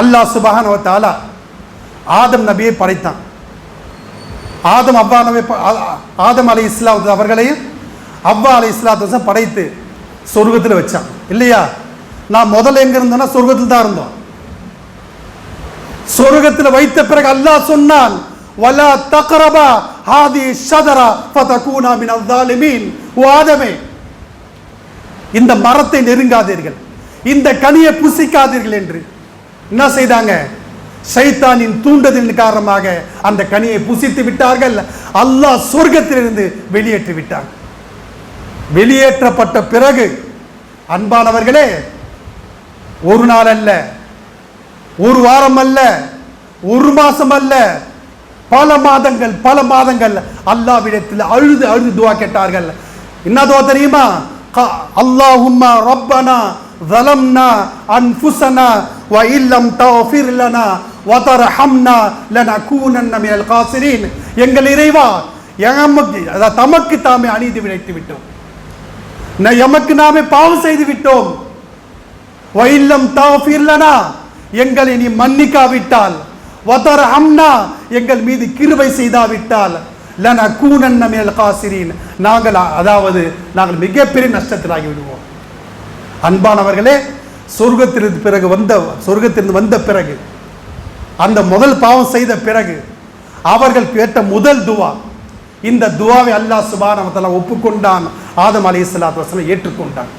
அல்லாஹ் சுபஹானஹு வ ஆதம் நபியை படைத்தான். ஆதம் அவ்வா நபி ஆதம் அலி இஸ்லாத்து அவர்களையும் அவ்வா அலி இஸ்லாத்து படைத்து சொர்க்கத்தில் வச்சான். இல்லையா? நான் முதல்ல எங்க இருந்தேன்னா சொர்க்கத்தில் தான் இருந்தோம். சொர்க்கத்தில் வைத்த பிறகு அல்லாஹ் சொன்னான் வலா தக்ரபா ஹாதி ஷதரா ஃபதகூனா மின் ஸாலிமீன். ஓ ஆதமே இந்த மரத்தை நெருங்காதீர்கள். இந்த கனியை புசிக்காதீர்கள் என்று. என்ன செய்தாங்க? சைத்தானின் தூண்டுதலின் காரணமாக அந்த கனியை புசித்து விட்டார்கள். அல்லாஹ் சொர்க்கத்திலிருந்து வெளியேற்றி விட்டான். வெளியேற்றப்பட்ட பிறகு அன்பானவர்களே ஒரு நாள் அல்ல ஒரு வாரம் அல்ல ஒரு மாசம் அல்ல பல மாதங்கள் பல மாதங்கள் அல்லாவிடத்தில் அழுது அழுது துவா கேட்டார்கள். என்ன துவா தெரியுமா? அல்லாஹும்மா ரப்பனா ظلمنا أنفسنا وإن لم تغفر لنا وترحمنا لنكونن من الخاسرين எங்கள் இறைவா எமக்கு அதாவது தமக்கு தாமே அநீதி விளைத்து விட்டோம் ந- எமக்கு நாமே பாவம் செய்து விட்டோம் வைல்லம் தாஃபிர்லனா எங்களை நீ மன்னிக்காவிட்டால் வதர் அம்னா எங்கள் மீது கிருபை செய்தாவிட்டால் லன கூனன் மினல் காசிரீன் நாங்கள் அ- அதாவது நாங்கள் மிகப்பெரிய நஷ்டத்திலாகி விடுவோம் அன்பானவர்களே சொர்க்கத்திலிருந்து பிறகு வந்த சொர்க்கத்திலிருந்து வந்த பிறகு அந்த முதல் பாவம் செய்த பிறகு அவர்கள் கேட்ட முதல் துவா இந்த துவாவை அல்லாஹ் சுபானவத்தெல்லாம் ஒப்புக்கொண்டான். ஆதம் அலைஹிஸ்ஸலாத்து வஸல்லம் ஏற்றுக்கொண்டான்.